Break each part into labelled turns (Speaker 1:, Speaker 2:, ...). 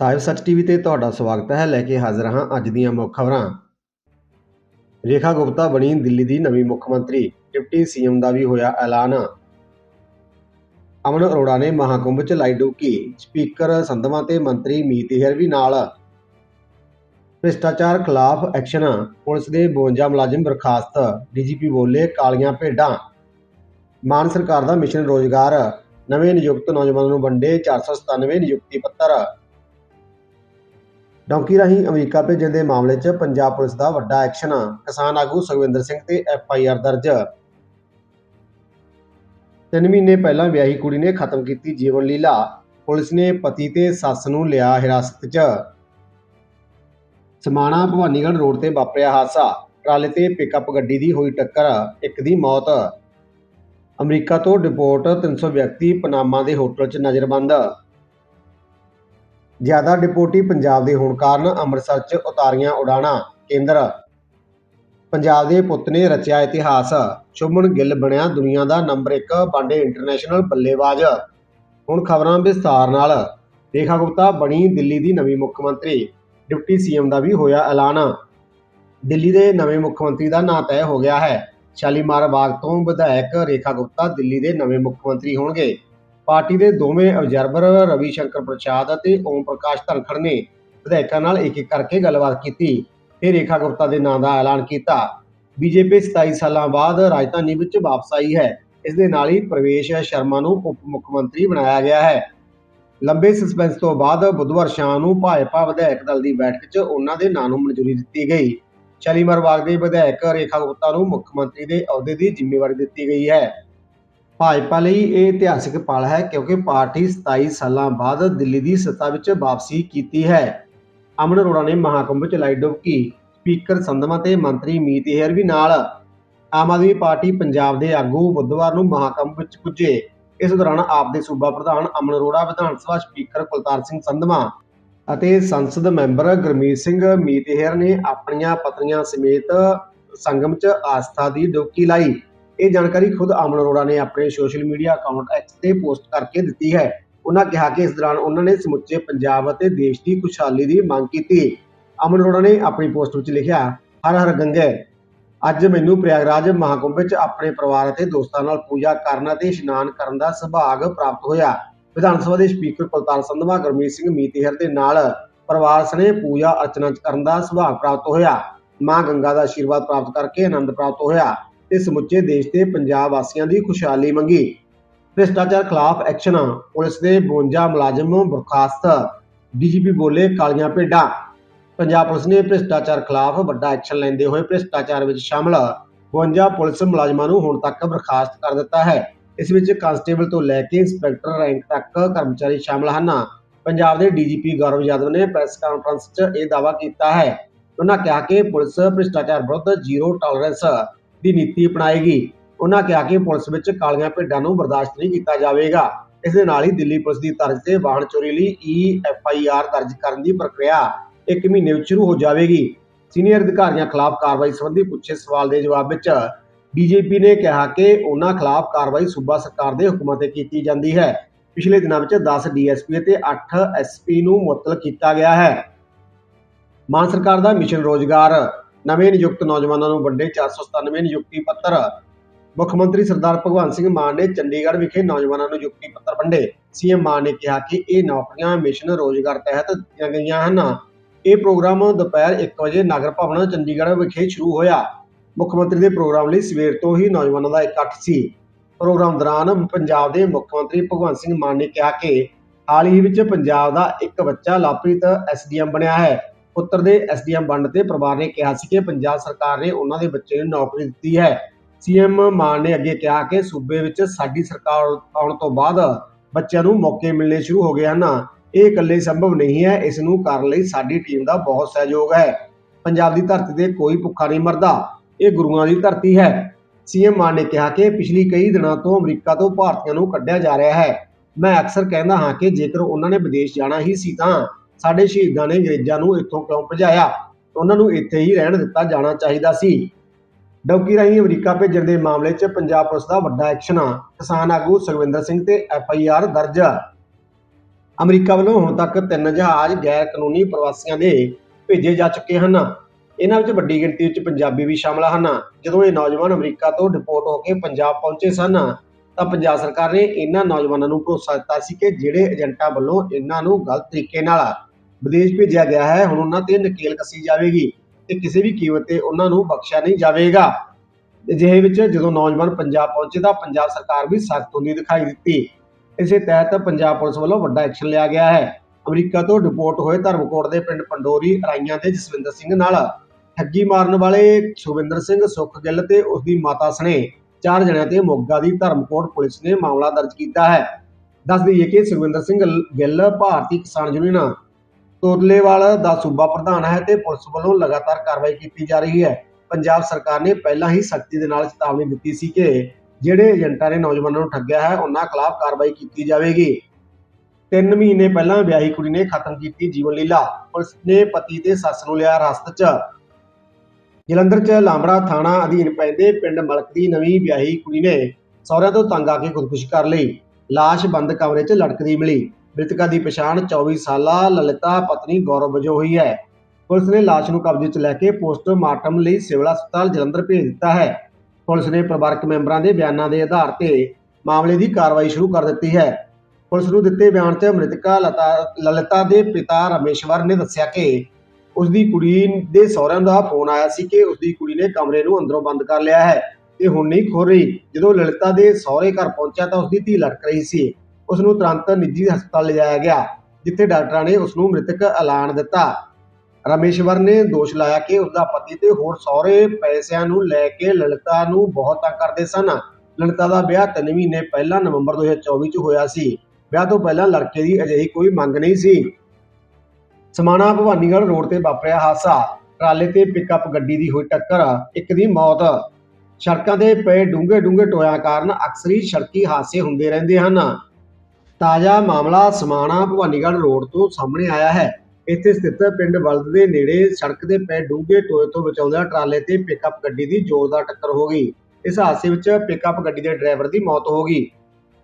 Speaker 1: ਸਾਹਿਬ ਸੱਚ ਟੀਵੀ ਤੇ ਤੁਹਾਡਾ ਸਵਾਗਤ ਹੈ, ਲੈ ਕੇ ਹਾਜ਼ਰ ਹਾਂ ਅੱਜ ਦੀਆਂ ਮੁੱਖ ਖਬਰਾਂ। ਰੇਖਾ ਗੁਪਤਾ ਬਣੀ ਦਿੱਲੀ ਦੀ ਨਵੀਂ ਮੁੱਖ ਮੰਤਰੀ, ਡਿਪਟੀ ਸੀਐਮ ਦਾ ਵੀ ਹੋਇਆ ਐਲਾਨ। ਅਮਨ ਅਰੋੜਾ ਨੇ ਮਹਾਕੁੰਭ ਚ ਲਾਈ ਡੁਬਕੀ, ਸਪੀਕਰ ਸੰਧਵਾਂ ਤੇ ਮੰਤਰੀ ਮੀਤ ਹੇਰਵੀ ਨਾਲ। ਭ੍ਰਿਸ਼ਟਾਚਾਰ ਖਿਲਾਫ ਐਕਸ਼ਨ, ਪੁਲਿਸ ਦੇ 52 ਮੁਲਾਜ਼ਮ ਬਰਖਾਸਤ, ਡੀਜੀਪੀ ਬੋਲੇ ਕਾਲੀਆਂ ਭੇਡਾਂ। ਮਾਨ ਸਰਕਾਰ ਦਾ ਮਿਸ਼ਨ ਰੋਜ਼ਗਾਰ, ਨਵੇਂ ਨਿਯੁਕਤ ਨੌਜਵਾਨਾਂ ਨੂੰ ਵੰਡੇ 497 ਨਿਯੁਕਤੀ ਪੱਤਰ। ਡੌਂਕੀ ਰਾਹੀਂ ਅਮਰੀਕਾ ਭੇਜਣ ਦੇ ਮਾਮਲੇ 'ਚ ਪੰਜਾਬ ਪੁਲਿਸ ਦਾ ਵੱਡਾ ਐਕਸ਼ਨ ਕਿਸਾਨ ਆਗੂ ਸੁਖਵਿੰਦਰ ਸਿੰਘ ਤੇ ਐਫ ਆਈ ਆਰ ਦਰਜ। ਤਿੰਨ ਮਹੀਨੇ ਪਹਿਲਾਂ ਵਿਆਹੀ ਕੁੜੀ ਨੇ ਖਤਮ ਕੀਤੀ ਜੀਵਨ ਲੀਲਾ। ਪੁਲਿਸ ਨੇ ਪਤੀ ਤੇ ਸੱਸ ਨੂੰ ਲਿਆ ਹਿਰਾਸਤ 'ਚ। ਸਮਾਣਾ ਭਵਾਨੀਗੜ੍ਹ ਰੋਡ ਤੇ ਵਾਪਰਿਆ ਹਾਦਸਾ। ਟਰਾਲੇ ਤੇ ਪਿਕਅਪ ਗੱਡੀ ਦੀ ਹੋਈ ਟੱਕਰ, ਇੱਕ ਦੀ ਮੌਤ। ਅਮਰੀਕਾ ਤੋਂ ਡਿਪੋਰਟ 300 ਵਿਅਕਤੀ ਪਨਾਮਾ ਦੇ ਹੋਟਲ 'ਚ ਨਜ਼ਰਬੰਦ। ਜ਼ਿਆਦਾ ਡਿਪੋਟੀ ਪੰਜਾਬ ਦੇ ਹੋਣ ਕਾਰਨ ਅੰਮ੍ਰਿਤਸਰ 'ਚ ਉਤਾਰੀਆਂ ਉਡਾਣਾਂ। ਕੇਂਦਰ ਪੰਜਾਬ ਦੇ ਪੁੱਤ ਨੇ ਰਚਿਆ ਇਤਿਹਾਸ। ਸ਼ੁਭਮਨ ਗਿੱਲ ਬਣਿਆ ਦੁਨੀਆ ਦਾ ਨੰਬਰ 1 ਵਨਡੇ ਇੰਟਰਨੈਸ਼ਨਲ ਬੱਲੇਬਾਜ਼। ਹੁਣ ਖਬਰਾਂ ਵਿਸਥਾਰ ਨਾਲ। ਰੇਖਾ ਗੁਪਤਾ ਬਣੀ ਦਿੱਲੀ ਦੀ ਨਵੀਂ ਮੁੱਖ ਮੰਤਰੀ। ਡਿਪਟੀ ਸੀਐਮ ਦਾ ਵੀ ਹੋਇਆ ਐਲਾਨ। ਦਿੱਲੀ ਦੇ ਨਵੇਂ ਮੁੱਖ ਮੰਤਰੀ ਦਾ ਨਾਂ ਤੈਅ ਹੋ ਗਿਆ ਹੈ। ਸ਼ਾਲੀਮਾਰ ਬਾਗ ਤੋਂ ਵਿਧਾਇਕ ਰੇਖਾ ਗੁਪਤਾ ਦਿੱਲੀ ਦੇ ਨਵੇਂ ਮੁੱਖ ਮੰਤਰੀ ਹੋਣਗੇ। ਪਾਰਟੀ ਦੇ ਦੋਵੇਂ ਅਬਜ਼ਰਵਰ ਰਵੀ ਸ਼ੰਕਰ ਪ੍ਰਸਾਦ ਅਤੇ ਓਮ ਪ੍ਰਕਾਸ਼ ਧਨਖੜ ਨੇ ਵਿਧਾਇਕਾਂ ਨਾਲ ਇੱਕ ਇੱਕ ਕਰਕੇ ਗੱਲਬਾਤ ਕੀਤੀ। ਫਿਰ ਰੇਖਾ ਗੁਪਤਾ ਦੇ ਨਾਂ ਦਾ ਐਲਾਨ ਕੀਤਾ। ਬੀਜੇਪੀ 27 ਸਾਲਾਂ ਬਾਅਦ ਰਾਜਧਾਨੀ ਵਿੱਚ ਵਾਪਸ ਆਈ ਹੈ। ਇਸ ਦੇ ਨਾਲ ਹੀ ਪ੍ਰਵੇਸ਼ ਸ਼ਰਮਾ ਨੂੰ ਉਪ ਮੁੱਖ ਮੰਤਰੀ ਬਣਾਇਆ ਗਿਆ ਹੈ। ਲੰਬੇ ਸਸਪੈਂਸ ਤੋਂ ਬਾਅਦ ਬੁੱਧਵਾਰ ਸ਼ਾਮ ਨੂੰ ਭਾਜਪਾ ਵਿਧਾਇਕ ਦਲ ਦੀ ਬੈਠਕ 'ਚ ਉਹਨਾਂ ਦੇ ਨਾਂ ਨੂੰ ਮਨਜ਼ੂਰੀ ਦਿੱਤੀ ਗਈ। ਸ਼ਾਲੀਮਾਰ ਬਾਗ ਦੇ ਵਿਧਾਇਕ ਰੇਖਾ ਗੁਪਤਾ ਨੂੰ ਮੁੱਖ ਮੰਤਰੀ ਦੇ ਅਹੁਦੇ ਦੀ ਜ਼ਿੰਮੇਵਾਰੀ ਦਿੱਤੀ ਗਈ ਹੈ। ਭਾਜਪਾ ਲਈ ਇਹ ਇਤਿਹਾਸਿਕ ਪਲ ਹੈ ਕਿਉਂਕਿ ਪਾਰਟੀ 27 ਸਾਲਾਂ ਬਾਅਦ ਦਿੱਲੀ ਦੀ ਸੱਤਾ ਵਿੱਚ ਵਾਪਸੀ ਕੀਤੀ ਹੈ। ਅਮਨ ਅਰੋੜਾ ਨੇ ਮਹਾਕੁੰਭ ਚ ਲਾਈ ਡੁਬਕੀ, ਸਪੀਕਰ ਸੰਧਵਾਂ ਤੇ ਮੰਤਰੀ ਮੀਤ ਹੇਰ ਵੀ ਨਾਲ। ਆਮ ਆਦਮੀ ਪਾਰਟੀ ਪੰਜਾਬ ਦੇ ਆਗੂ ਬੁੱਧਵਾਰ ਨੂੰ ਮਹਾਕੁੰਭ ਵਿੱਚ ਪੁੱਜੇ। ਇਸ ਦੌਰਾਨ ਆਪ ਦੇ ਸੂਬਾ ਪ੍ਰਧਾਨ ਅਮਨ ਅਰੋੜਾ, ਵਿਧਾਨ ਸਭਾ ਸਪੀਕਰ ਕੁਲਤਾਰ ਸਿੰਘ ਸੰਧਵਾਂ ਅਤੇ ਸੰਸਦ ਮੈਂਬਰ ਗੁਰਮੀਤ ਸਿੰਘ ਮੀਤਹਿਰ ਨੇ ਆਪਣੀਆਂ ਪਤਨੀਆਂ ਸਮੇਤ ਸੰਗਮ 'ਚ ਆਸਥਾ ਦੀ ਡੁਬਕੀ ਲਾਈ। ਇਹ ਜਾਣਕਾਰੀ ਖੁਦ ਅਮਨ ਅਰੋੜਾ ਨੇ ਆਪਣੇ ਸੋਸ਼ਲ ਮੀਡੀਆ ਅਕਾਊਂਟ ਐਕਸ ਤੇ ਪੋਸਟ ਕਰਕੇ ਦਿੱਤੀ ਹੈ। ਉਹਨਾਂ ਕਿਹਾ ਕਿ ਇਸ ਦੌਰਾਨ ਉਹਨਾਂ ਨੇ ਸਮੁੱਚੇ ਪੰਜਾਬ ਅਤੇ ਦੇਸ਼ ਦੀ ਖੁਸ਼ਹਾਲੀ ਦੀ ਮੰਗ ਕੀਤੀ। ਅਮਨ ਅਰੋੜਾ ਨੇ ਆਪਣੀ ਪੋਸਟ ਵਿੱਚ ਲਿਖਿਆ, ਹਰ ਹਰ ਗੰਗੇ, ਅੱਜ ਮੈਨੂੰ ਪ੍ਰਯਾਗਰਾਜ ਮਹਾਕੁੰਭ ਵਿੱਚ ਆਪਣੇ ਪਰਿਵਾਰ ਅਤੇ ਦੋਸਤਾਂ ਨਾਲ ਪੂਜਾ ਕਰਨ ਅਤੇ ਇਸ਼ਨਾਨ ਕਰਨ ਦਾ ਸੁਭਾਗ ਪ੍ਰਾਪਤ ਹੋਇਆ। ਵਿਧਾਨ ਸਭਾ ਦੇ ਸਪੀਕਰ ਕੁਲਤਾਰ ਸੰਧਵਾ, ਗੁਰਮੀਤ ਸਿੰਘ ਮੀਤੇਹਰ ਦੇ ਨਾਲ ਪਰਿਵਾਰ ਸਣੇ ਪੂਜਾ ਅਰਚਨਾ ਕਰਨ ਦਾ ਸੁਭਾਗ ਪ੍ਰਾਪਤ ਹੋਇਆ। ਮਾਂ ਗੰਗਾ ਦਾ ਆਸ਼ੀਰਵਾਦ ਪ੍ਰਾਪਤ ਕਰਕੇ ਆਨੰਦ ਪ੍ਰਾਪਤ ਹੋਇਆ। ਤੇ ਸਮੁੱਚੇ ਦੇਸ਼ ਤੇ ਪੰਜਾਬ ਵਾਸੀਆਂ ਦੀ ਖੁਸ਼ਹਾਲੀ ਮੰਗੀ। ਭ੍ਰਿਸ਼ਟਾਚਾਰ ਖਿਲਾਫ ਐਕਸ਼ਨ, ਪੁਲਿਸ ਦੇ 52 ਮੁਲਾਜ਼ਮ ਬਰਖਾਸਤ, ਡੀਜੀਪੀ ਬੋਲੇ ਕਾਲੀਆਂ ਭੇਡਾਂ। ਪੰਜਾਬ ਪੁਲਿਸ ਨੇ ਭ੍ਰਿਸ਼ਟਾਚਾਰ ਖਿਲਾਫ ਵੱਡਾ ਐਕਸ਼ਨ ਲੈਂਦੇ ਹੋਏ ਭ੍ਰਿਸ਼ਟਾਚਾਰ ਵਿੱਚ ਸ਼ਾਮਲ 52 ਪੁਲਿਸ ਮੁਲਾਜ਼ਮਾਂ ਨੂੰ ਹੁਣ ਤੱਕ ਬਰਖਾਸਤ ਕਰ ਦਿੱਤਾ ਹੈ। ਇਸ ਵਿੱਚ ਕਾਂਸਟੇਬਲ ਤੋਂ ਲੈ ਕੇ ਇੰਸਪੈਕਟਰ ਰੈਂਕ ਤੱਕ ਕਰਮਚਾਰੀ ਸ਼ਾਮਲ ਹਨ। ਪੰਜਾਬ ਦੇ ਡੀਜੀਪੀ ਗੌਰਵ ਯਾਦਵ ਨੇ ਪ੍ਰੈਸ ਕਾਨਫਰੰਸ 'ਚ ਇਹ ਦਾਅਵਾ ਕੀਤਾ ਹੈ। ਉਹਨਾਂ ਕਿਹਾ ਕਿ ਪੁਲਿਸ ਭ੍ਰਿਸ਼ਟਾਚਾਰ ਵਿਰੁੱਧ ਜ਼ੀਰੋ ਟਾਲਰੈਂਸ ਦੀ ਨੀਤੀ ਅਪਣਾਏਗੀ। ਉਹਨਾਂ ਕਿਹਾ ਕਿ ਪੁਲਿਸ ਵਿੱਚ ਕਾਲੀਆਂ ਭੇਡਾਂ ਨੂੰ ਬਰਦਾਸ਼ਤ ਨਹੀਂ ਕੀਤਾ ਜਾਵੇਗਾ। ਇਸ ਦੇ ਨਾਲ ਹੀ ਦਿੱਲੀ ਪੁਲਿਸ ਦੀ ਤਰਜ਼ ਤੇ ਵਾਹਨ ਚੋਰੀ ਲਈ ਈ ਐਫ ਆਈ ਆਰ ਦਰਜ ਕਰਨ ਦੀ ਪ੍ਰਕਿਰਿਆ ਇੱਕ ਮਹੀਨੇ ਵਿੱਚ ਸ਼ੁਰੂ ਹੋ ਜਾਵੇਗੀ। ਸੀਨੀਅਰ ਅਧਿਕਾਰੀਆਂ ਖਿਲਾਫ ਕਾਰਵਾਈ ਸੰਬੰਧੀ ਪੁੱਛੇ ਸਵਾਲ ਦੇ ਜਵਾਬ ਵਿੱਚ ਬੀਜੇਪੀ ਨੇ ਕਿਹਾ ਕਿ ਉਹਨਾਂ ਖਿਲਾਫ ਕਾਰਵਾਈ ਸੂਬਾ ਸਰਕਾਰ ਦੇ ਹੁਕਮਾਂ ਤੇ ਕੀਤੀ ਜਾਂਦੀ ਹੈ। ਪਿਛਲੇ ਦਿਨਾਂ ਵਿੱਚ 10 ਡੀਐਸਪੀ ਅਤੇ 8 ਐਸਪੀ ਨੂੰ ਮੁਅੱਤਲ ਕੀਤਾ ਗਿਆ ਹੈ। ਮਾਨ ਸਰਕਾਰ ਦਾ ਮਿਸ਼ਨ ਰੋਜ਼ਗਾਰ ਨਵੇਂ ਨਿਯੁਕਤ ਨੌਜਵਾਨਾਂ ਨੂੰ ਵੰਡੇ 497 ਨਿਯੁਕਤੀ ਪੱਤਰ। ਮੁੱਖ ਮੰਤਰੀ ਸਰਦਾਰ ਭਗਵੰਤ ਸਿੰਘ ਮਾਨ ਨੇ ਚੰਡੀਗੜ੍ਹ ਵਿਖੇ ਨੌਜਵਾਨਾਂ ਨੂੰ ਨਿਯੁਕਤੀ ਪੱਤਰ ਵੰਡੇ। ਸੀਐਮ ਮਾਨ ਨੇ ਕਿਹਾ ਕਿ ਇਹ ਨੌਕਰੀਆਂ ਮਿਸ਼ਨ ਰੋਜ਼ਗਾਰ ਤਹਿਤ ਦਿੱਤੀਆਂ ਗਈਆਂ ਹਨ। ਇਹ ਪ੍ਰੋਗਰਾਮ ਦੁਪਹਿਰ 1 ਵਜੇ ਨਗਰ ਭਵਨ ਚੰਡੀਗੜ੍ਹ ਵਿਖੇ ਸ਼ੁਰੂ ਹੋਇਆ। ਮੁੱਖ ਮੰਤਰੀ ਦੇ ਪ੍ਰੋਗਰਾਮ ਲਈ ਸਵੇਰ ਤੋਂ ਹੀ ਨੌਜਵਾਨਾਂ ਦਾ ਇਕੱਠ ਸੀ। ਪ੍ਰੋਗਰਾਮ ਦੌਰਾਨ ਪੰਜਾਬ ਦੇ ਮੁੱਖ ਮੰਤਰੀ ਭਗਵੰਤ ਸਿੰਘ ਮਾਨ ਨੇ ਕਿਹਾ ਕਿ ਹਾਲ ਹੀ ਵਿੱਚ ਪੰਜਾਬ ਦਾ ਇੱਕ ਬੱਚਾ ਲਾਪ੍ਰੀਤ ਐਸਡੀਐਮ ਬਣਿਆ ਹੈ। ਪੁੱਤਰ ਦੇ ਐਸਡੀਐਮ ਬਣਨ ਤੇ ਪਰਿਵਾਰ ਨੇ ਕਿਹਾ ਸੀ ਕਿ ਪੰਜਾਬ ਸਰਕਾਰ ਨੇ ਉਹਨਾਂ ਦੇ ਬੱਚੇ ਨੂੰ ਨੌਕਰੀ ਦਿੱਤੀ ਹੈ। ਸੀਐਮ ਮਾਨ ਨੇ ਅੱਗੇ ਕਿਹਾ ਕਿ ਸੂਬੇ ਵਿੱਚ ਸਾਡੀ ਸਰਕਾਰ ਆਉਣ ਤੋਂ ਬਾਅਦ ਬੱਚਿਆਂ ਨੂੰ ਮੌਕੇ ਮਿਲਣੇ ਸ਼ੁਰੂ ਹੋ ਗਏ ਹਨ। ਇਹ ਇਕੱਲੇ ਸੰਭਵ ਨਹੀਂ ਹੈ, ਇਸ ਨੂੰ ਕਰਨ ਲਈ ਸਾਡੀ ਟੀਮ ਦਾ ਬਹੁਤ ਸਹਿਯੋਗ ਹੈ। ਪੰਜਾਬ ਦੀ ਧਰਤੀ ਤੇ ਕੋਈ ਭੁੱਖਾ ਨਹੀਂ ਮਰਦਾ, ਇਹ ਗੁਰੂਆਂ ਦੀ ਧਰਤੀ ਹੈ। ਸੀਐਮ ਮਾਨ ਨੇ ਕਿਹਾ ਕਿ ਪਿਛਲੀ ਕਈ ਦਿਨਾਂ ਤੋਂ ਅਮਰੀਕਾ ਤੋਂ ਭਾਰਤੀਆਂ ਨੂੰ ਕੱਢਿਆ ਜਾ ਰਿਹਾ ਹੈ। ਮੈਂ ਅਕਸਰ ਕਹਿੰਦਾ ਹਾਂ ਕਿ ਜੇਕਰ ਉਹਨਾਂ ਨੇ ਵਿਦੇਸ਼ ਜਾਣਾ ਹੀ ਸੀ ਤਾਂ ਸਾਡੇ ਸ਼ਹੀਦਾਂ ਨੇ ਅੰਗਰੇਜ਼ਾਂ ਨੂੰ ਇੱਥੋਂ ਕਿਉਂ ਭਜਾਇਆ? ਉਹਨਾਂ ਨੂੰ ਇੱਥੇ ਹੀ ਰਹਿਣ ਦਿੱਤਾ ਜਾਣਾ ਚਾਹੀਦਾ ਸੀ। ਡੌਕੀ ਰਾਹੀਂ ਅਮਰੀਕਾ ਭੇਜਣ ਦੇ ਮਾਮਲੇ 'ਚ ਪੰਜਾਬ ਪੁਲਿਸ ਦਾ ਵੱਡਾ ਐਕਸ਼ਨ ਕਿਸਾਨ ਆਗੂ ਸੁਖਵਿੰਦਰ ਸਿੰਘ ਤੇ ਐਫ ਆਈ ਆਰ ਦਰਜ ਅਮਰੀਕਾ ਵੱਲੋਂ ਹੁਣ ਤੱਕ ਤਿੰਨ ਜਹਾਜ਼ ਗੈਰ ਕਾਨੂੰਨੀ ਪ੍ਰਵਾਸੀਆਂ ਦੇ ਭੇਜੇ ਜਾ ਚੁੱਕੇ ਹਨ। ਇਹਨਾਂ ਵਿੱਚ ਵੱਡੀ ਗਿਣਤੀ ਵਿੱਚ ਪੰਜਾਬੀ ਵੀ ਸ਼ਾਮਲ ਹਨ। ਜਦੋਂ ਇਹ ਨੌਜਵਾਨ ਅਮਰੀਕਾ ਤੋਂ ਡਿਪੋਰਟ ਹੋ ਕੇ ਪੰਜਾਬ ਪਹੁੰਚੇ ਸਨ, ਤਾਂ ਪੰਜਾਬ ਸਰਕਾਰ ਨੇ ਇਹਨਾਂ ਨੌਜਵਾਨਾਂ ਨੂੰ ਭਰੋਸਾ ਦਿੱਤਾ ਸੀ ਕਿ ਜਿਹੜੇ ਏਜੰਟਾਂ ਵੱਲੋਂ ਇਹਨਾਂ ਨੂੰ ਗਲਤ ਤਰੀਕੇ ਨਾਲ ਵਿਦੇਸ਼ ਭੇਜਿਆ ਗਿਆ ਹੈ, ਹੁਣ ਉਹਨਾਂ ਤੇ ਨਕੇਲ ਕੱਸੀ ਜਾਵੇਗੀ ਤੇ ਕਿਸੇ ਵੀ ਕੀਮਤ ਤੇ ਉਹਨਾਂ ਨੂੰ ਬਖਸ਼ਿਆ ਨਹੀਂ ਜਾਵੇਗਾ। ਅਜਿਹੇ ਵਿੱਚ ਜਦੋਂ ਨੌਜਵਾਨ ਪੰਜਾਬ ਪਹੁੰਚੇ ਤਾਂ ਪੰਜਾਬ ਸਰਕਾਰ ਵੀ ਸਖਤ ਹੁੰਦੀ ਦਿਖਾਈ ਦਿੱਤੀ। ਇਸੇ ਤਹਿਤ ਪੰਜਾਬ ਪੁਲਿਸ ਵੱਲੋਂ ਵੱਡਾ ਐਕਸ਼ਨ ਲਿਆ ਗਿਆ ਹੈ। ਅਮਰੀਕਾ ਤੋਂ ਡਿਪੋਰਟ ਹੋਏ ਧਰਮਕੋਟ ਦੇ ਪਿੰਡ ਪੰਡੋਰੀ ਰਾਈਆਂ ਦੇ ਜਸਵਿੰਦਰ ਸਿੰਘ ਨਾਲ ਠੱਗੀ ਮਾਰਨ ਵਾਲੇ ਸੁਵਿੰਦਰ ਸਿੰਘ ਸੁੱਖ ਗਿੱਲ ਤੇ ਉਸ ਦੀ ਮਾਤਾ ਸਣੇ ਚਾਰ ਜਣਿਆਂ ਤੇ ਮੋਗਾ ਦੀ ਧਰਮਕੋਟ ਪੁਲਿਸ ਨੇ ਮਾਮਲਾ ਦਰਜ ਕੀਤਾ ਹੈ। ਦੱਸ ਦਈਏ ਕਿ ਸੁਖਵਿੰਦਰ ਸਿੰਘ ਗਿੱਲ ਭਾਰਤੀ ਕਿਸਾਨ ਯੂਨੀਅਨ ਤੁਰਲੇਵਾਲ ਦਾ ਸੂਬਾ ਪ੍ਰਧਾਨ ਹੈ ਤੇ ਪੁਲਿਸ ਵੱਲੋਂ ਲਗਾਤਾਰ ਕਾਰਵਾਈ ਕੀਤੀ ਜਾ ਰਹੀ ਹੈ। ਪੰਜਾਬ ਸਰਕਾਰ ਨੇ ਪਹਿਲਾਂ ਹੀ ਸਖਤੀ ਦੇ ਨਾਲ ਚੇਤਾਵਨੀ ਦਿੱਤੀ ਸੀ ਕਿ ਜਿਹੜੇ ਏਜੰਟਾਂ ਨੇ ਨੌਜਵਾਨਾਂ ਨੂੰ ਠੱਗਿਆ ਹੈ, ਉਹਨਾਂ ਖਿਲਾਫ ਕਾਰਵਾਈ ਕੀਤੀ ਜਾਵੇਗੀ। ਤਿੰਨ ਮਹੀਨੇ ਪਹਿਲਾਂ ਵਿਆਹੀ ਕੁੜੀ ਨੇ ਖਤਮ ਕੀਤੀ ਜੀਵਨ ਲੀਲਾ। ਪੁਲਿਸ ਨੇ ਪਤੀ ਤੇ ਸੱਸ ਨੂੰ ਲਿਆ ਰਸਤ 'ਚ। ਜਲੰਧਰ 'ਚ ਲਾਂਬੜਾ ਥਾਣਾ ਅਧੀਨ ਪੈਂਦੇ ਪਿੰਡ ਮਲਕ ਦੀ ਨਵੀਂ ਵਿਆਹੀ ਕੁੜੀ ਨੇ ਸਹੁਰਿਆਂ ਤੋਂ ਤੰਗ ਆ ਕੇ ਖੁਦਕੁਸ਼ੀ ਕਰ ਲਈ। ਲਾਸ਼ ਬੰਦ ਕਮਰੇ 'ਚ ਲਟਕਦੀ ਮਿਲੀ। ਮ੍ਰਿਤਕਾ ਦੀ ਪਛਾਣ 24 ਸਾਲਾ ਲਲਿਤਾ ਪਤਨੀ ਗੌਰਵ ਵਜੋਂ ਹੋਈ ਹੈ। ਪੁਲਿਸ ਨੇ ਲਾਸ਼ ਨੂੰ ਕਬਜ਼ੇ 'ਚ ਲੈ ਕੇ ਪੋਸਟਮਾਰਟਮ ਲਈ ਸਿਵਲ ਹਸਪਤਾਲ ਜਲੰਧਰ ਭੇਜ ਦਿੱਤਾ ਹੈ। ਪੁਲਿਸ ਨੇ ਪਰਿਵਾਰਕ ਮੈਂਬਰਾਂ ਦੇ ਬਿਆਨਾਂ ਦੇ ਆਧਾਰ ਤੇ ਮਾਮਲੇ ਦੀ ਕਾਰਵਾਈ ਸ਼ੁਰੂ ਕਰ ਦਿੱਤੀ ਹੈ। ਪੁਲਿਸ ਨੂੰ ਦਿੱਤੇ ਬਿਆਨ 'ਚ ਮ੍ਰਿਤਕਾ ਲਤਾ, ਲਲਿਤਾ ਦੇ ਪਿਤਾ ਰਮੇਸ਼ਵਰ ਨੇ ਦੱਸਿਆ ਕਿ ਉਸ ਦੀ ਕੁੜੀ ਦੇ ਸਹੁਰਿਆਂ ਦਾ ਫੋਨ ਆਇਆ ਸੀ ਕਿ ਉਸ ਦੀ ਕੁੜੀ ਨੇ ਕਮਰੇ ਨੂੰ ਅੰਦਰੋਂ ਬੰਦ ਕਰ ਲਿਆ ਹੈ ਤੇ ਹੁਣ ਨਹੀਂ ਖੋਲ ਰਹੀ। ਜਦੋਂ ਲਲਿਤਾ ਦੇ ਸਹੁਰੇ ਘਰ ਪਹੁੰਚਿਆ ਤਾਂ ਉਸ ਦੀ ਧੀ ਲਟਕ ਰਹੀ ਸੀ। ਉਸ ਨੂੰ ਤੁਰੰਤ ਨਿੱਜੀ ਹਸਪਤਾਲ ਲਿਜਾਇਆ ਗਿਆ, ਜਿੱਥੇ ਡਾਕਟਰਾਂ ਨੇ ਉਸ ਨੂੰ ਮ੍ਰਿਤਕ ਐਲਾਨ ਦਿੱਤਾ। ਰਮੇਸ਼ਵਰ ਨੇ ਦੋਸ਼ ਲਾਇਆ ਕਿ ਉਸ ਦਾ ਪਤੀ ਤੇ ਹੋਰ ਸਹੁਰੇ ਪੈਸਿਆਂ ਨੂੰ ਲੈ ਕੇ ਲਲਿਤਾ ਨੂੰ ਬਹੁਤ ਤੰਗ ਕਰਦੇ ਸਨ। ਲਲਿਤਾ ਦਾ ਵਿਆਹ 3 ਮਹੀਨੇ ਪਹਿਲਾਂ ਨਵੰਬਰ 2024 ਚ ਹੋਇਆ ਸੀ। ਵਿਆਹ ਤੋਂ ਪਹਿਲਾਂ ਲੜਕੇ ਦੀ ਅਜਿਹੀ ਕੋਈ ਮੰਗ ਨਹੀਂ ਸੀ। ਸਮਾਣਾ ਭਵਾਨੀਗੜ੍ਹ ਰੋਡ ਤੇ ਵਾਪਰਿਆ ਹਾਦਸਾ। ਟਰਾਲੇ ਤੇ ਪਿਕਅਪ ਗੱਡੀ ਦੀ ਹੋਈ ਟੱਕਰ, ਇੱਕ ਦੀ ਮੌਤ। ਸੜਕਾਂ ਤੇ ਪਏ ਡੂੰਘੇ ਡੂੰਘੇ ਟੋਇਆਂ ਕਾਰਨ ਅਕਸਰ ਹੀ ਸੜਕੀ ਹਾਦਸੇ ਹੁੰਦੇ ਰਹਿੰਦੇ ਹਨ। ਤਾਜ਼ਾ ਮਾਮਲਾ ਸਮਾਣਾ ਭਵਾਨੀਗੜ੍ਹ ਰੋਡ ਤੋਂ ਸਾਹਮਣੇ ਆਇਆ ਹੈ। ਇੱਥੇ ਸਥਿਤ ਪਿੰਡ ਵਲਦ ਦੇ ਨੇੜੇ ਸੜਕ ਦੇ ਪਏ ਡੂੰਘੇ ਟੋਏ ਤੋਂ ਬਚਾਉਂਦਿਆਂ ਟਰਾਲੇ ਤੇ ਪਿਕਅਪ ਗੱਡੀ ਦੀ ਜ਼ੋਰਦਾਰ ਟੱਕਰ ਹੋ ਗਈ। ਇਸ ਹਾਦਸੇ ਵਿੱਚ ਪਿਕਅਪ ਗੱਡੀ ਦੇ ਡਰਾਈਵਰ ਦੀ ਮੌਤ ਹੋ ਗਈ।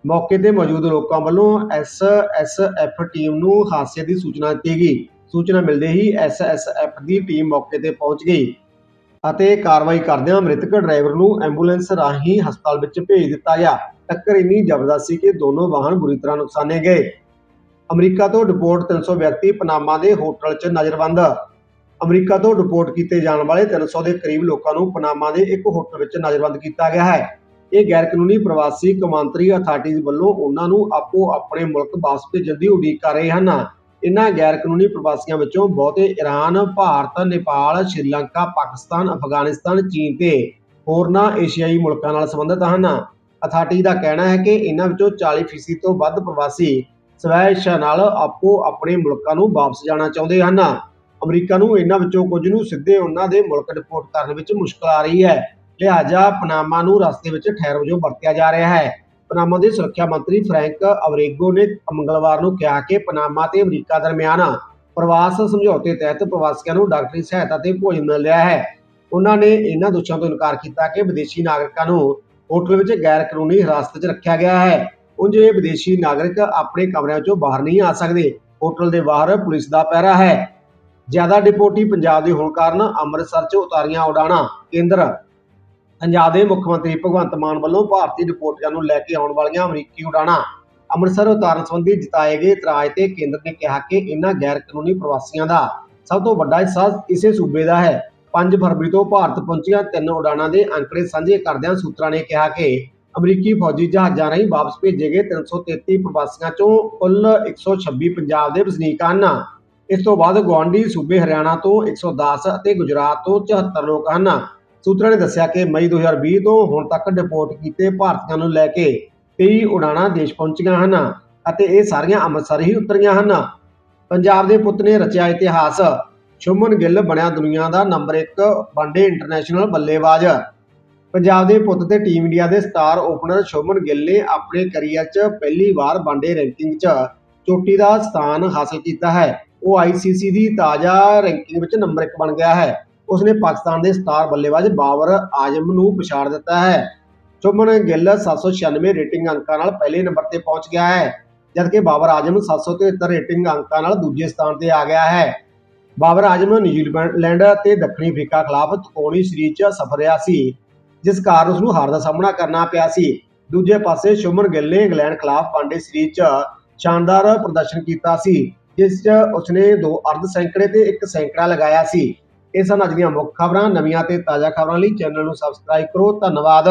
Speaker 1: ਮੌਕੇ ਤੇ ਮੌਜੂਦ ਲੋਕਾਂ ਵੱਲੋਂ ਐਸਐਸਐਫ ਟੀਮ ਨੂੰ ਹਾਦਸੇ ਦੀ ਸੂਚਨਾ ਦਿੱਤੀ ਗਈ। ਸੂਚਨਾ ਮਿਲਦੇ ਹੀ ਐਸਐਸਐਫ ਦੀ ਟੀਮ ਮੌਕੇ ਤੇ ਪਹੁੰਚ ਗਈ ਅਤੇ ਕਾਰਵਾਈ ਕਰਦਿਆਂ ਮ੍ਰਿਤਕ ਡਰਾਈਵਰ ਨੂੰ ਐਂਬੂਲੈਂਸ ਰਾਹੀਂ ਹਸਪਤਾਲ ਵਿੱਚ ਭੇਜ ਦਿੱਤਾ ਗਿਆ। ਟੱਕਰ ਇੰਨੀ ਜ਼ਬਰਦਸਤ ਸੀ ਕਿ ਦੋਨੋਂ ਵਾਹਨ ਬੁਰੀ ਤਰ੍ਹਾਂ ਨੁਕਸਾਨੇ ਗਏ। ਅਮਰੀਕਾ ਤੋਂ ਡਿਪੋਰਟ 300 ਵਿਅਕਤੀ ਪਨਾਮਾ ਦੇ ਹੋਟਲ 'ਚ ਨਜ਼ਰਬੰਦ ਅਮਰੀਕਾ ਤੋਂ ਡਿਪੋਰਟ ਕੀਤੇ ਜਾਣ ਵਾਲੇ 300 ਦੇ ਕਰੀਬ ਲੋਕਾਂ ਨੂੰ ਪਨਾਮਾ ਦੇ ਇੱਕ ਹੋਟਲ ਵਿੱਚ ਨਜ਼ਰਬੰਦ ਕੀਤਾ ਗਿਆ ਹੈ। ਇਹ ਗੈਰ ਕਾਨੂੰਨੀ ਪ੍ਰਵਾਸੀ ਕੌਮਾਂਤਰੀ ਅਥਾਰਟੀਜ਼ ਵੱਲੋਂ ਉਹਨਾਂ ਨੂੰ ਆਪੋ ਆਪਣੇ ਮੁਲਕ ਵਾਪਸ ਭੇਜਣ ਦੀ ਉਡੀਕ ਕਰ ਰਹੇ ਹਨ। ਇਨ੍ਹਾਂ ਗੈਰ ਕਾਨੂੰਨੀ ਪ੍ਰਵਾਸੀਆਂ ਵਿੱਚੋਂ ਬਹੁਤੇ ਈਰਾਨ, ਭਾਰਤ, ਨੇਪਾਲ, ਸ਼੍ਰੀਲੰਕਾ, ਪਾਕਿਸਤਾਨ, ਅਫਗਾਨਿਸਤਾਨ, ਚੀਨ ਤੇ ਹੋਰਨਾਂ ਏਸ਼ੀਆਈ ਮੁਲਕਾਂ ਨਾਲ ਸੰਬੰਧਿਤ ਹਨ। ਅਥਾਰਟੀ ਦਾ ਕਹਿਣਾ ਹੈ ਕਿ ਇਹਨਾਂ ਵਿੱਚੋਂ 40% ਤੋਂ ਵੱਧ ਪ੍ਰਵਾਸੀ ਸਵੈ ਇੱਛਾ ਨਾਲ ਆਪੋ ਆਪਣੇ ਮੁਲਕਾਂ ਨੂੰ ਵਾਪਸ ਜਾਣਾ ਚਾਹੁੰਦੇ ਹਨ। ਅਮਰੀਕਾ ਨੂੰ ਇਹਨਾਂ ਵਿੱਚੋਂ ਕੁਝ ਨੂੰ ਸਿੱਧੇ ਉਹਨਾਂ ਦੇ ਮੁਲਕ ਡਿਪੋਰਟ ਕਰਨ ਵਿੱਚ ਮੁਸ਼ਕਲ ਆ ਰਹੀ ਹੈ। ਲਿਹਾਜ਼ਾ ਪਨਾਮਾ ਨੂੰ ਰਸਤੇ ਵਿੱਚ ਠਹਿਰ ਵਜੋਂ ਵਰਤਿਆ ਜਾ ਰਿਹਾ ਹੈ। ਪਨਾਮਾ ਦੇ ਸੁਰੱਖਿਆ ਮੰਤਰੀ ਫਰੈਂਕ ਅਵਰੇਗੋ ਨੇ ਮੰਗਲਵਾਰ ਨੂੰ ਕਿਹਾ ਕਿ ਪਨਾਮਾ ਤੇ ਅਮਰੀਕਾ ਦਰਮਿਆਨ ਪ੍ਰਵਾਸ ਸਮਝੌਤੇ ਤਹਿਤ ਪ੍ਰਵਾਸੀਆਂ ਨੂੰ ਡਾਕਟਰੀ ਸਹਾਇਤਾ ਤੇ ਭੋਜਨ ਮਿਲ ਰਿਹਾ ਹੈ। ਉਹਨਾਂ ਨੇ ਇਹਨਾਂ ਦੋਸ਼ਾਂ ਤੋਂ ਇਨਕਾਰ ਕੀਤਾ ਕਿ ਵਿਦੇਸ਼ੀ ਨਾਗਰਿਕਾਂ ਨੂੰ ਹੋਟਲ ਵਿੱਚ ਗੈਰ ਕਾਨੂੰਨੀ ਹਿਰਾਸਤ 'ਚ ਰੱਖਿਆ ਗਿਆ ਹੈ। ਉਂਝ ਇਹ ਵਿਦੇਸ਼ੀ ਨਾਗਰਿਕ ਆਪਣੇ ਕਮਰਿਆਂ 'ਚੋਂ ਬਾਹਰ ਨਹੀਂ ਆ ਸਕਦੇ। ਹੋਟਲ ਦੇ ਬਾਹਰ ਪੁਲਿਸ ਦਾ ਪਹਿਰਾ ਹੈ। ਜ਼ਿਆਦਾ ਡਿਪੋਰਟੀ ਪੰਜਾਬ ਦੇ ਹੋਣ ਕਾਰਨ ਅੰਮ੍ਰਿਤਸਰ 'ਚ ਉਤਾਰੀਆਂ ਉਡਾਣਾਂ। ਕੇਂਦਰ ਪੰਜਾਬ ਦੇ ਮੁੱਖ ਮੰਤਰੀ ਭਗਵੰਤ ਮਾਨ ਵੱਲੋਂ ਭਾਰਤੀ ਡਿਪੋਰਟੀਆਂ ਨੂੰ ਲੈ ਕੇ ਆਉਣ ਵਾਲੀਆਂ ਅਮਰੀਕੀ ਉਡਾਣਾਂ। ਅੰਮ੍ਰਿਤਸਰ ਉਤਾਰਨ ਸੰਬੰਧੀ ਜਤਾਏ ਗਏ ਇਤਰਾਜ਼ ਤੇ ਕੇਂਦਰ ਨੇ ਕਿਹਾ ਕਿ ਇਹਨਾਂ ਗੈਰ ਕਾਨੂੰਨੀ ਪ੍ਰਵਾਸੀਆਂ ਦਾ ਸਭ ਤੋਂ ਵੱਡਾ ਹਿੱਸਾ ਇਸੇ ਸੂਬੇ ਦਾ ਹੈ। 5 ਫਰਵਰੀ ਤੋਂ ਭਾਰਤ ਪਹੁੰਚੀਆਂ ਤਿੰਨ ਉਡਾਣਾਂ ਦੇ ਅੰਕੜੇ ਸਾਂਝੇ ਕਰਦਿਆਂ ਸੂਤਰਾਂ ਨੇ ਕਿਹਾ ਕਿ ਅਮਰੀਕੀ ਫੌਜੀ ਜਹਾਜ਼ਾਂ ਰਾਹੀਂ ਵਾਪਸ ਭੇਜੇ ਗਏ 333 ਪ੍ਰਵਾਸੀਆਂ ਚੋਂ ਕੁੱਲ 126 ਪੰਜਾਬ ਦੇ ਵਸਨੀਕ ਹਨ। ਇਸ ਤੋਂ ਬਾਅਦ ਗੁਆਂਢੀ ਸੂਬੇ ਹਰਿਆਣਾ ਤੋਂ 110 ਅਤੇ ਗੁਜਰਾਤ ਤੋਂ 74 ਲੋਕ ਹਨ। ਸੂਤਰਾਂ ਨੇ ਦੱਸਿਆ ਕਿ ਮਈ 2020 ਤੋਂ ਹੁਣ ਤੱਕ ਡਿਪੋਰਟ ਕੀਤੇ ਭਾਰਤੀਆਂ ਨੂੰ ਲੈ ਕੇ 23 ਉਡਾਣਾਂ ਦੇਸ਼ ਪਹੁੰਚੀਆਂ ਹਨ ਅਤੇ ਇਹ ਸਾਰੀਆਂ ਅੰਮ੍ਰਿਤਸਰ ਹੀ ਉਤਰੀਆਂ ਹਨ। ਪੰਜਾਬ ਦੇ ਪੁੱਤ ਨੇ ਰਚਿਆ ਇਤਿਹਾਸ। ਸ਼ੁਭਮਨ ਗਿੱਲ ਬਣਿਆ ਦੁਨੀਆ ਦਾ ਨੰਬਰ 1 ਵਨਡੇ ਇੰਟਰਨੈਸ਼ਨਲ ਬੱਲੇਬਾਜ਼। ਪੰਜਾਬ ਦੇ ਪੁੱਤ ਤੇ ਟੀਮ ਇੰਡੀਆ ਦੇ ਸਟਾਰ ਓਪਨਰ ਸ਼ੁਭਮਨ ਗਿੱਲ ਨੇ ਆਪਣੇ ਕੈਰੀਅਰ 'ਚ ਪਹਿਲੀ ਵਾਰ ਵਨਡੇ ਰੈਂਕਿੰਗ 'ਚ ਚੋਟੀ ਦਾ ਸਥਾਨ ਹਾਸਲ ਕੀਤਾ ਹੈ। ਉਹ ਆਈਸੀਸੀ ਦੀ ਤਾਜ਼ਾ ਰੈਂਕਿੰਗ ਵਿੱਚ ਨੰਬਰ 1 ਬਣ ਗਿਆ ਹੈ। ਉਸਨੇ ਪਾਕਿਸਤਾਨ ਦੇ ਸਟਾਰ ਬੱਲੇਬਾਜ਼ ਬਾਬਰ ਆਜ਼ਮ ਨੂੰ ਪਛਾੜ ਦਿੱਤਾ ਹੈ। ਸ਼ੁਭਮਨ ਗਿੱਲ 796 ਰੇਟਿੰਗ ਅੰਕਾਂ ਨਾਲ ਪਹਿਲੇ ਨੰਬਰ ਤੇ ਪਹੁੰਚ ਗਿਆ ਹੈ, ਜਦਕਿ ਬਾਬਰ ਆਜ਼ਮ 773 ਰੇਟਿੰਗ ਅੰਕਾਂ ਨਾਲ ਦੂਜੇ ਸਥਾਨ ਤੇ ਆ ਗਿਆ ਹੈ। ਬਾਬਰ ਆਜ਼ਮ ਨਿਊਜ਼ੀਲੈਂਡ ਅਤੇ ਦੱਖਣੀ ਅਫਰੀਕਾ ਖਿਲਾਫ ਤਕੋਣੀ ਸੀਰੀਜ਼ 'ਚ ਸਫਰ ਰਿਹਾ ਸੀ, ਜਿਸ ਕਾਰਨ ਉਸ ਨੂੰ ਹਾਰ ਦਾ ਸਾਹਮਣਾ ਕਰਨਾ ਪਿਆ ਸੀ। ਦੂਜੇ ਪਾਸੇ ਸ਼ੁਮਨ ਗਿੱਲ ਨੇ ਇੰਗਲੈਂਡ ਖਿਲਾਫ ਵਨਡੇ ਸੀਰੀਜ਼ 'ਚ ਸ਼ਾਨਦਾਰ ਪ੍ਰਦਰਸ਼ਨ ਕੀਤਾ ਸੀ, ਜਿਸ 'ਚ ਉਸਨੇ ਦੋ ਅਰਧ ਸੈਂਕੜੇ ਤੇ ਇੱਕ ਸੈਂਕੜਾ ਲਗਾਇਆ ਸੀ। ਇਹ ਸਨ ਅੱਜ ਦੀਆਂ ਮੁੱਖ ਖਬਰਾਂ। ਨਵੀਆਂ ਤੇ ਤਾਜ਼ਾ ਖਬਰਾਂ ਲਈ ਚੈਨਲ ਨੂੰ ਸਬਸਕ੍ਰਾਈਬ ਕਰੋ। ਧੰਨਵਾਦ।